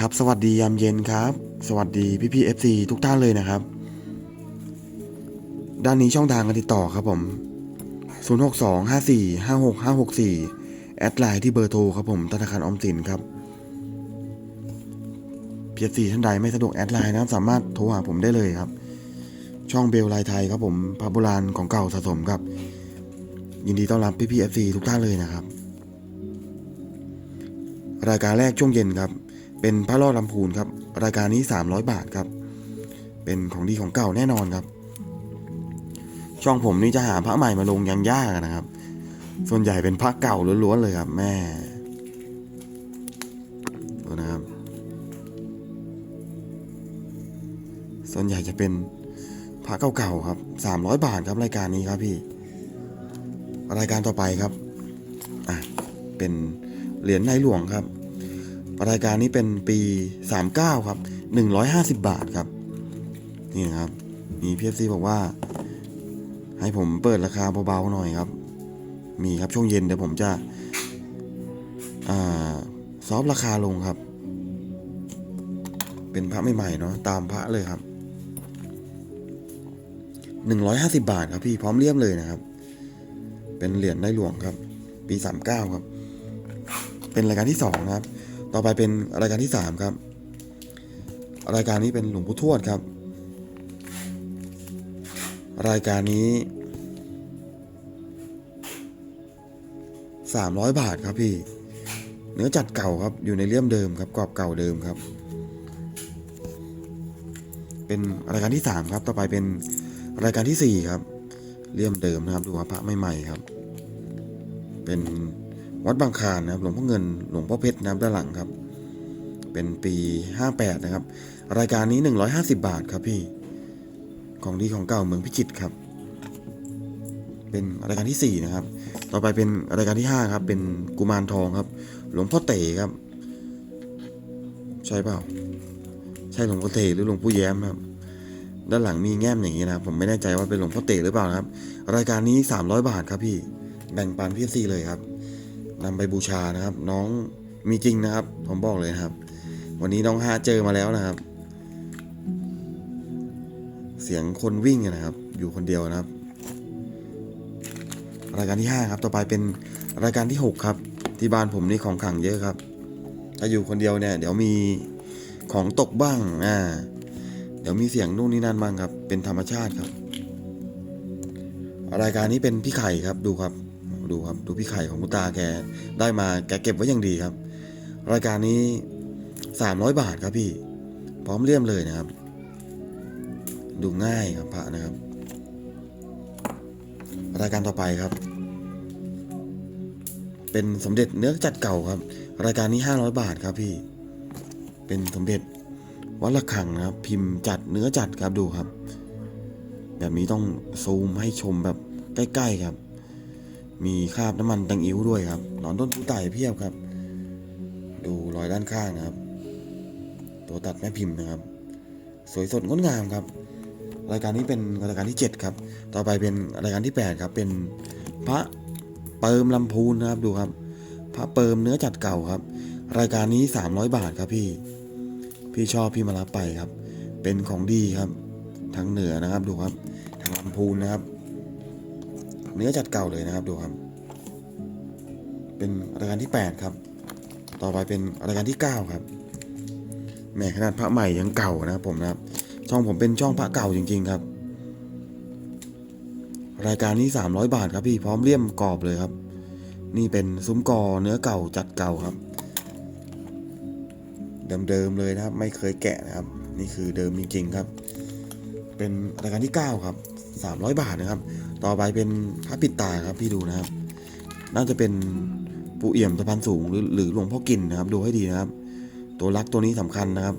ครับสวัสดียามเย็นครับ สวัสดีพี่พี่เอฟซีทุกท่านเลยนะครับ ด้านนี้ช่องทางการติดต่อครับผม 0 6 2 5 4 5 6 5 6 4 แอดไลน์ที่เบอร์โทรครับผมธนาคารออมสินครับพีเอฟซีท่านใดไม่สะดวกแอดไลน์นะครับสามารถโทรหาผมได้เลยครับ ช่องเบลลน์ไทยครับผมพระโบราณของเก่าสะสมครับ ยินดีต้อนรับพี่พี่เอฟซีทุกท่านเลยนะครับ รายการแรกช่วงเย็นครับ เป็นพระรอดลำพูนครับ รายการนี้ 300 บาทครับ เป็นของดีของเก่าแน่นอนครับ ช่องผมนี่จะหาพระใหม่มาลงยังยากนะครับ ส่วนใหญ่เป็นพระเก่าล้วนๆเลยครับ แม่ดูนะครับ ส่วนใหญ่จะเป็นพระเก่าๆครับ 300 บาทครับรายการนี้ครับพี่ รายการต่อไปครับ อะ เป็นเหรียญในหลวงครับ รายการนี้เป็นปี 39 ครับ 150 บาทครับ นี่นะครับ มีพีเอฟซีบอกว่า ให้ผมเปิดราคาเบาๆหน่อยครับ มีครับช่วงเย็นเดี๋ยวผมจะอซอฟราคาลงครับ เป็นพระใหม่ๆเนาะตามพระเลยครับ 150 บาทครับพี่พร้อมเลี่ยมเลยนะครับ เป็นเหรียญในหลวงครับ ปี 39 ครับ เป็นรายการที่ 2 นะครับ ต่อไปเป็นรายการที่ 3 ครับ รายการนี้เป็นหลวงปู่ทวดครับ รายการนี้ 300 บาทครับพี่ เนื้อจัดเก่าครับอยู่ในเลี่ยมเดิมครับกรอบเก่าเดิมครับ เป็นรายการที่ 3 ครับ ต่อไปเป็นรายการทีสี่4 ครับเลี่ยมเดิมนะครับดูว่าพระใหม่ๆครับ เป็น วัดบางคานนะครับหลวงพ่อเงินหลวงพ่อเพชรนะครับด้านหลังครับ เป็นปี 58 นะครับ รายการนี้ 150 บาทครับพี่ ของดีของเก่าเมืองพิจิตรครับ เป็นรายการที่ 4 นะครับ ต่อไปเป็นรายการที่ 5 ครับ เป็นกุมารทองครับ หลวงพ่อเต๋ครับ ใช่เปล่า ใช่หลวงพ่อเต๋หรือหลวงปู่แย้มครับด้านหลังมีแง้มอย่างนี้นะครับ ผมไม่แน่ใจว่าเป็นหลวงพ่อเต๋หรือเปล่านะครับ รายการนี้ 300 บาทครับพี่ แบ่งปันพี่ซีเลยครับ นำไปบูชานะครับ น้องมีจริงนะครับ ผมบอกเลยครับ วันนี้น้องฮาเจอมาแล้วนะครับ เสียงคนวิ่งนะครับ อยู่คนเดียวนะครับ รายการที่ 5 ครับ ต่อไปเป็นรายการที่ 6 ครับ ที่บ้านผมนี่ของขังเยอะครับ ถ้าอยู่คนเดียวเนี่ย เดี๋ยวมีของตกบ้างอ่าเดี๋ยวมีเสียงนู่นนี่นั่นบ้างครับ เป็นธรรมชาติครับ รายการนี้เป็นพี่ไข่ครับดูครับ ดูครับ ดูพี่ไข่ของคุณตาแกได้มาแกเก็บไว้อย่างดีครับ รายการนี้ 300 บาทครับพี่ พร้อมเลี่ยมเลยนะครับ ดูง่ายครับพระนะครับ รายการต่อไปครับ เป็นสมเด็จเนื้อจัดเก่าครับ รายการนี้ 500 บาทครับพี่ เป็นสมเด็จวัดระฆังนะครับ พิมพ์จัดเนื้อจัดครับดูครับ แบบนี้ต้องซูมให้ชมแบบใกล้ ๆ ครับ มีคราบน้ำมันตังอิ้วด้วยครับหนอนต้นผู้ไต่เพียบครับ ดูรอยด้านข้างนะครับ ตัวตัดแม่พิมพ์นะครับ สวยสดงดงามครับ รายการนี้เป็นรายการที่ 7 ครับ ต่อไปเป็นรายการที่ 8 ครับ เป็นพระเปิมลำพูนนะครับดูครับ พระเปิมเนื้อจัดเก่าครับ รายการนี้ 300 บาทครับพี่ พี่ชอบพี่มารับไปครับ เป็นของดีครับทางเหนือนะครับดูครับ ทางลำพูนนะครับ เนื้อจัดเก่าเลยนะครับดูครับ เป็นรายการที่ 8 ครับ ต่อไปเป็นรายการที่ 9 ครับแหมขนาดพระใหม่ยังเก่านะครับผมนะครับ ช่องผมเป็นช่องพระเก่าจริง ๆครับ รายการนี้ 300 บาทครับพี่พร้อมเลี่ยมกรอบเลยครับ นี่เป็นซุ้มกอเนื้อเก่าจัดเก่าครับ เดิมๆเลยนะครับ ไม่เคยแกะนะครับ นี่คือเดิมจริง ๆ ครับ เป็นรายการที่ 9 ครับ 300 บาทนะครับ ต่อไปเป็นพระปิดตาครับพี่ดูนะครับ น่าจะเป็นปูเอี่ยมตะพันสูงหรือหรือหลวงพ่อกินนะครับ ดูให้ดีนะครับ ตัวลักตัวนี้สำคัญนะครับ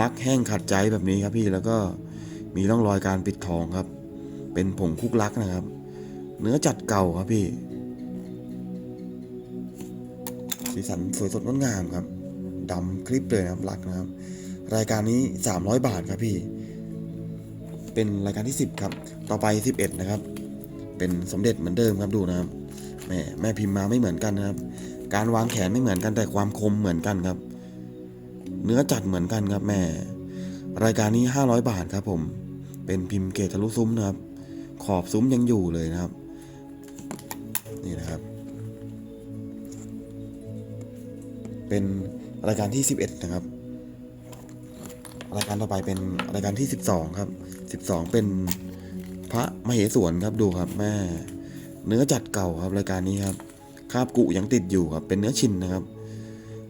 ลักแห้งขัดใจแบบนี้ครับพี่แล้วก็มีร่องรอยการปิดทองครับ เป็นผงคุกลักนะครับ เนื้อจัดเก่าครับพี่ สีสันสวยสดงดงามครับดำคลิปเลยนะครับลักนะครับ รายการนี้ 300 บาทครับพี่ เป็นรายการที่ 10 ครับ ต่อไป 11 นะครับ เป็นสมเด็จเหมือนเดิมครับดูนะครับ แม่แม่พิมพ์มาไม่เหมือนกันนะครับ การวางแขนไม่เหมือนกันแต่ความคมเหมือนกันครับ เนื้อจัดเหมือนกันครับแม่ รายการนี้ 500 บาทครับผม เป็นพิมพ์เกตทะลุซุ้มนะครับ ขอบซุ้มยังอยู่เลยนะครับ นี่นะครับ เป็นรายการที่ 11 นะครับรายการต่อไปเป็นรายการที่ 12 ครับ 12 เป็น พระมเหสวนครับดูครับแม่ เนื้อจัดเก่าครับรายการนี้ครับคาบกุยังติดอยู่ครับเป็นเนื้อชินนะครับ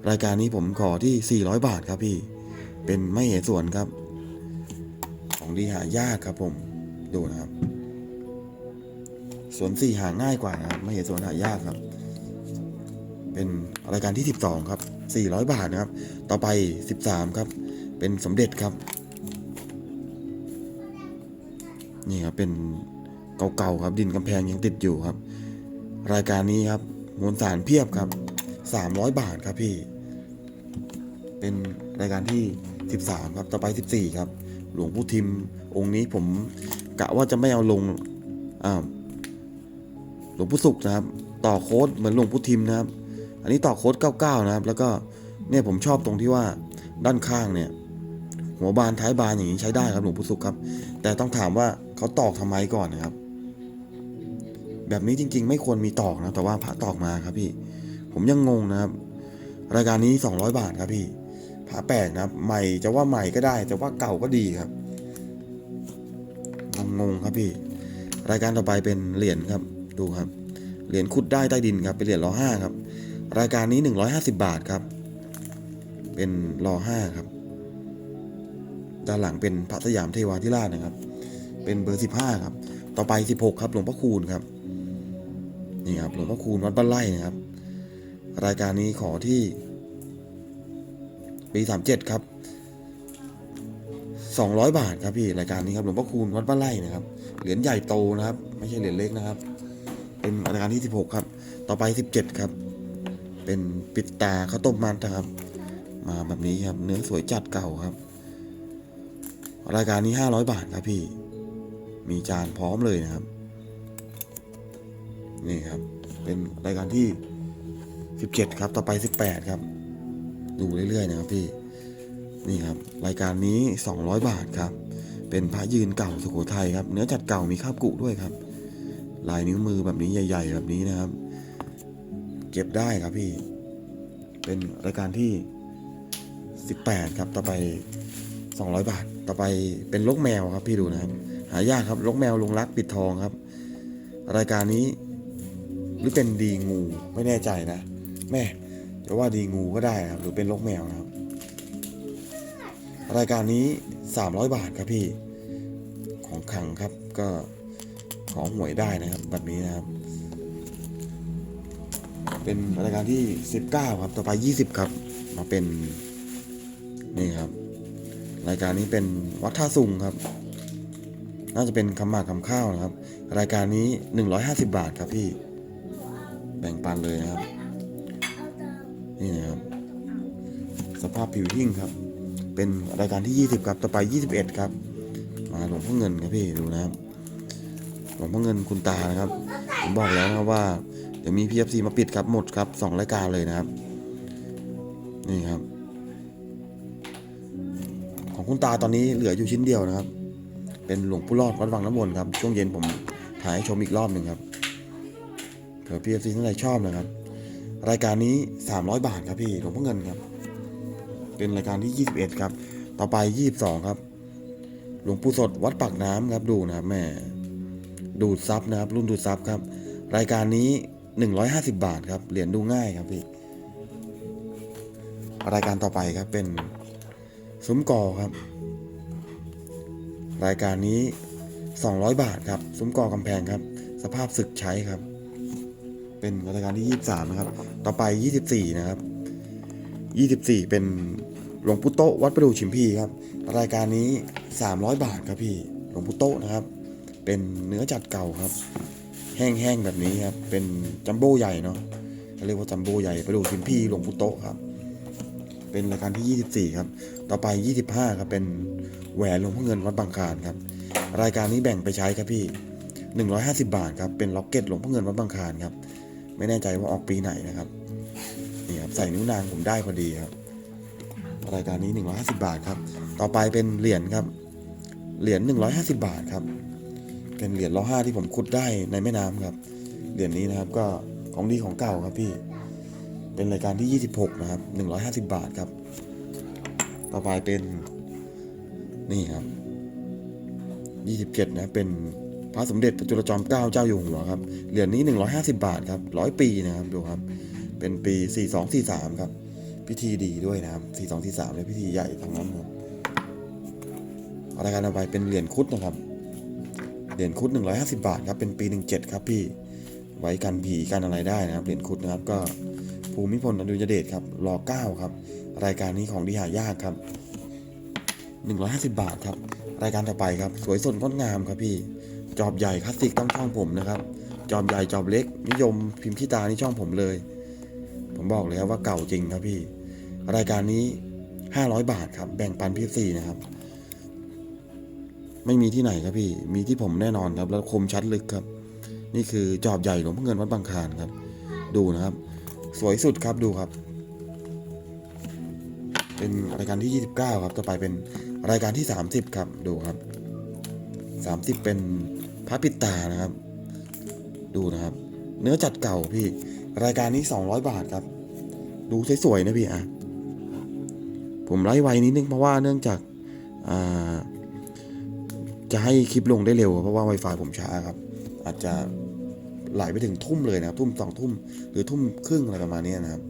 รายการนี้ผมขอที่ 400 บาทครับพี่ เป็นมเหสวนครับ ของดีหายากครับผมดูนะครับสวนสี่หาง่ายกว่านะครับมเหสวนหายากครับ เป็นรายการที่ 12 ครับ 400 บาทนะครับ ต่อไป 13 ครับ เป็นสมเด็จครับ นี่ครับเป็นเก่าๆครับดินกำแพงยังติดอยู่ครับ รายการนี้ครับมวลสารเพียบครับ 300 บาทครับพี่ เป็นรายการที่ 13 ครับต่อไป 14 ครับ หลวงปู่ทิมองค์นี้ผมกะว่าจะไม่เอาลงอ่าหลวงปู่สุขนะครับ ต่อโค้ดเหมือนหลวงปู่ทิมนะครับ อันนี้ต่อโค้ด99 นะครับ แล้วก็เนี่ยผมชอบตรงที่ว่าด้านข้างเนี่ย หัวบานท้ายบานอย่างนี้ใช้ได้ครับหลวงปู่สุขครับ แต่ต้องถามว่า เขาตอกทำไมก่อนนะครับ แบบนี้จริง ๆ ไม่ควรมีตอกนะ แต่ว่าพระตอกมาครับพี่ ผมยังงงนะครับ รายการนี้ 200 บาทครับพี่พระแปลกนะครับ ใหม่จะว่าใหม่ก็ได้จะว่าเก่าก็ดีครับงงครับพี่ รายการต่อไปเป็นเหรียญครับ ดูครับ เหรียญขุดได้ใต้ดินครับ เป็นเหรียญรอห้าครับ รายการนี้ 150 บาทครับ เป็นรอห้าครับด้านหลังเป็นพระสยามเทวาธิราชนะครับ เป็นเบอร์ 15 ครับ ต่อไป 16 ครับ หลวงพ่อคูณครับ นี่ครับ หลวงพ่อคูณวัดบ้านไร่นะครับ รายการนี้ขอที่ ปี 37 ครับ 200 บาทครับพี่ รายการนี้ครับ หลวงพ่อคูณวัดบ้านไร่นะครับ เหรียญใหญ่โตนะครับ ไม่ใช่เหรียญเล็กนะครับ เป็นรายการที่ 16 ครับ ต่อไป 17 ครับ เป็นปิดตาข้าวต้มมันนะครับ มาแบบนี้ครับ เนื้อสวยจัดเก่าครับรายการนี้ 500 บาทครับพี่ มีจานพร้อมเลยนะครับ นี่ครับ เป็นรายการที่ 17 ครับ ต่อไป 18 ครับ ดูเรื่อยๆนะครับพี่ นี่ครับ รายการนี้ 200 บาทครับ เป็นพระยืนเก่าสุโขทัยครับ เนื้อจัดเก่ามีคาบกุด้วยครับ ลายนิ้วมือแบบนี้ใหญ่ ๆ แบบนี้นะครับ เก็บได้ครับพี่ เป็นรายการที่ 18 ครับ ต่อไป 200 บาท ต่อไปเป็นลกแมวครับพี่ดูนะครับ หายากครับลกแมวลงรักปิดทองครับ รายการนี้ หรือเป็นดีงูไม่แน่ใจนะ แม่จะว่าดีงูก็ได้ครับ หรือเป็นลกแมวนะครับ รายการนี้ 300 บาทครับพี่ ของขังครับก็ของหวยได้นะครับ แบบนี้นะครับ เป็นรายการที่ 19 ครับ ต่อไป 20 ครับ มาเป็นนี่ครับ รายการนี้เป็นวัดท่าสุงครับ น่าจะเป็นคำหมากคำข้าวนะครับ รายการนี้ 150 บาทครับพี่ แบ่งปันเลยนะครับ นี่นะครับ สภาพผิวหิ้งครับ เป็นรายการที่ 20 ครับ ต่อไป 21 ครับ มาหลวงพ่อเงินครับพี่ดูนะครับ หลวงพ่อเงินคุณตานะครับ ผมบอกแล้วนะครับว่าเดี๋ยวมี PFC มาปิดครับหมดครับสองรายการเลยนะครับ นี่ครับ ของคุณตาตอนนี้เหลืออยู่ชิ้นเดียวนะครับ เป็นหลวงปู่รอดวัดวังน้ำวนครับ ช่วงเย็นผมถ่ายให้ชมอีกรอบหนึ่งครับเผื่อ PFC ท่านใดชอบนะครับ รายการนี้ 300 บาทครับพี่หลวงพ่อเงินครับ เป็นรายการที่ 21 ครับ ต่อไป 22 ครับ หลวงปู่สดวัดปากน้ำครับดูนะครับแม่ดูดซับนะครับ รุ่นดูดซับครับ รายการนี้ 150 บาทครับเหรียญดูง่ายครับพี่รายการต่อไปครับเป็นซุ้มกอครับ รายการนี้ 200 บาทครับซุ้มกอกำแพงครับ สภาพศึกใช้ครับ เป็นรายการที่ 23 นะครับ ต่อไป 24 นะครับ 24 เป็นหลวงปู่โตวัดประดูชิมพีครับ รายการนี้ 300 บาทครับพี่หลวงปู่โตนะครับ เป็นเนื้อจัดเก่าครับ แห้งๆแบบนี้ครับ เป็นจัมโบ้ใหญ่เนาะเขาเรียกว่าจัมโบ้ใหญ่ประดูชิมพีหลวงปู่โตครับ เป็นรายการที่ 24 ครับ ต่อไป 25 ครับเป็น แหวนหลวงพ่อเงินวัดบางคลานครับ รายการนี้แบ่งไปใช้ครับพี่ 150 บาทครับ เป็นล็อกเก็ตหลวงพ่อเงินวัดบางคลานครับ ไม่แน่ใจว่าออกปีไหนนะครับ นี่ครับ ใส่นิ้วนางผมได้พอดีครับ รายการนี้ 150 บาทครับ ต่อไปเป็นเหรียญครับ เหรียญ150 บาทครับ เป็นเหรียญล้อห้าที่ผมขุดได้ในแม่น้ำครับ เหรียญนี้นะครับก็ของดีของเก่าครับพี่ เป็นรายการที่ 26 นะครับ 150 บาทครับ ต่อไปเป็น นี่ครับ 27 นะเป็นพระสมเด็จพระจุลจอมเกล้าเจ้าอยู่หัวครับ เหรียญนี้ 150 บาทครับร้อยปีนะครับดูครับ เป็นปี 4243 ครับ พิธีดีด้วยนะครับ 4243เลยพิธีใหญ่ทั้งนั้นครับรายการต่อไปเป็นเหรียญคุดนะครับ เหรียญคุด 150 บาทครับ เป็นปี 17 ครับพี่ ไว้กันผีกันอะไรได้นะครับ เหรียญคุดนะครับ ก็ภูมิพลอดุลยเดชครับรอ9ครับ รายการนี้ของดีหายากครับ 150 บาทครับ รายการต่อไปครับ สวยสดงดงามครับพี่ จอบใหญ่คลาสสิกต้องช่องผมนะครับ จอบใหญ่จอบเล็ก นิยมพิมพ์ขี้ตานี่ช่องผมเลย ผมบอกเลยครับว่าเก่าจริงครับพี่ รายการนี้ 500 บาทครับ แบ่งปันพี่สี่นะครับ ไม่มีที่ไหนครับพี่ มีที่ผมแน่นอนครับ แล้วคมชัดลึกครับ นี่คือจอบใหญ่หลวงพ่อเงินวัดบางคานครับ ดูนะครับ สวยสุดครับดูครับเป็นรายการที่ 29 ครับ ต่อไปเป็น รายการที่ 30 ครับดูครับ 30 เป็นพระปิดตานะครับ ดูนะครับ เนื้อจัดเก่าพี่ รายการนี้ 200 บาทครับ ดูสวยๆนะพี่อะผมไล่ไวนิดนึงเพราะว่าเนื่องจากาจะให้คลิปลงได้เร็ว เพราะว่า Wi-Fi ผมช้าครับ อาจจะไหลไปถึงทุ่มเลยนะครับ ทุ่มสองทุ่มหรือทุ่มครึ่งอะไรประมาณนี้นะครับ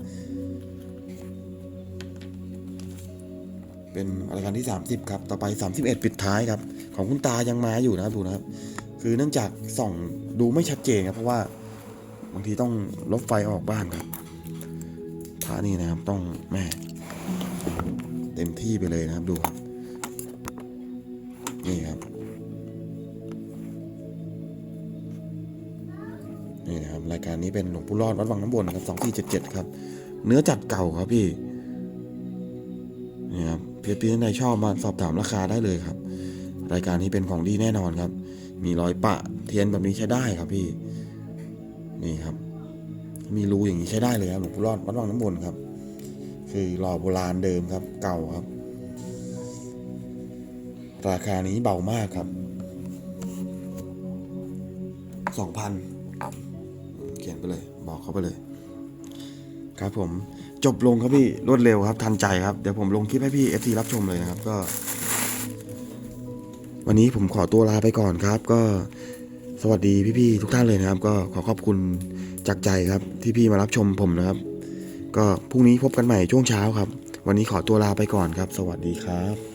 เป็นรายการที่ 30 ครับ ต่อไป 31 ปิดท้ายครับ ของคุณตายังมาอยู่นะครับดูนะครับ คือเนื่องจากส่องดูไม่ชัดเจนครับ เพราะว่าบางทีต้องลบไฟออกบ้านครับพระนี่นะครับต้องแม่เต็มที่ไปเลยนะครับดูครับ นี่ครับ นี่นะครับ รายการนี้เป็นหลวงปู่รอดวัดวังน้ำวนครับสองที่เจ็ดเจ็ดครับ เนื้อจัดเก่าครับพี่ นี่ครับ เพียรพี่ท่านใดชอบมาสอบถามราคาได้เลยครับ รายการนี้เป็นของดีแน่นอนครับ มีรอยปะเทียนแบบนี้ใช้ได้ครับพี่ นี่ครับ มีรูอย่างนี้ใช้ได้เลยครับหลวงปู่รอดวัดวังน้ำวนครับ คือหล่อโบราณเดิมครับ เก่าครับ ราคานี้เบามากครับสองพันเขียนไปเลย บอกเขาไปเลย ครับผม จบลงครับพี่รวดเร็วครับทันใจครับเดี๋ยวผมลงคลิปให้พี่เอฟซีรับชมเลยนะครับก็ วันนี้ผมขอตัวลาไปก่อนครับ ก็สวัสดีพี่ๆทุกท่านเลยนะครับ ก็ขอขอบคุณจากใจครับที่พี่มารับชมผมนะครับ ก็พรุ่งนี้พบกันใหม่ช่วงเช้าครับ วันนี้ขอตัวลาไปก่อนครับ สวัสดีครับ